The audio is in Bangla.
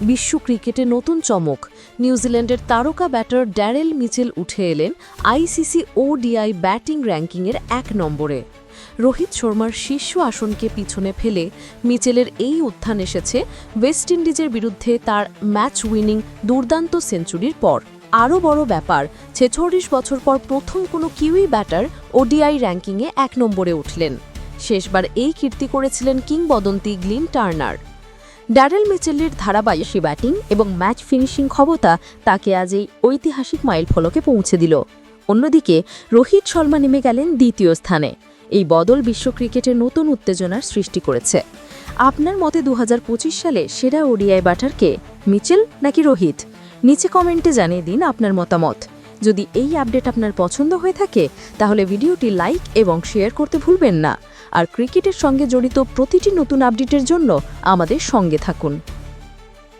বিশ্ব ক্রিকেটে নতুন চমক। নিউজিল্যান্ডের তারকা ব্যাটার ড্যারেল মিচেল উঠে এলেন আইসিসি ওডিআই ব্যাটিং র্যাঙ্কিংয়ের এক নম্বরে। রোহিত শর্মার শীর্ষ আসনকে পিছনে ফেলে মিচেলের এই উত্থান এসেছে ওয়েস্ট ইন্ডিজের বিরুদ্ধে তার ম্যাচ উইনিং দুর্দান্ত সেঞ্চুরির পর। আরও বড় ব্যাপার, ছেচল্লিশ বছর পর প্রথম কোনো কিউই ব্যাটার ওডিআই র্যাঙ্কিংয়ে এক নম্বরে উঠলেন। শেষবার এই কীর্তি করেছিলেন কিংবদন্তি গ্লিন টার্নার। ড্যারেল মিচেলের ধারাবাহিক ব্যাটিং এবং ম্যাচ ফিনিশিং ক্ষমতা তাকে আজ এই ঐতিহাসিক মাইল ফলকে পৌঁছে দিল। অন্যদিকে, রোহিত শর্মা নেমে গেলেন দ্বিতীয় স্থানে। এই বদল বিশ্ব ক্রিকেটে নতুন উত্তেজনার সৃষ্টি করেছে। আপনার মতে দু হাজার পঁচিশ সালে সেরা ওডিআই ব্যাটারকে মিচেল নাকি রোহিত? নিচে কমেন্টে জানিয়ে দিন আপনার মতামত। যদি এই আপডেট আপনার পছন্দ হয়ে থাকে, তাহলে ভিডিওটি লাইক এবং শেয়ার করতে ভুলবেন না। আর ক্রিকেটের সঙ্গে জড়িত প্রতিটি নতুন আপডেটের জন্য আমাদের সঙ্গে থাকুন।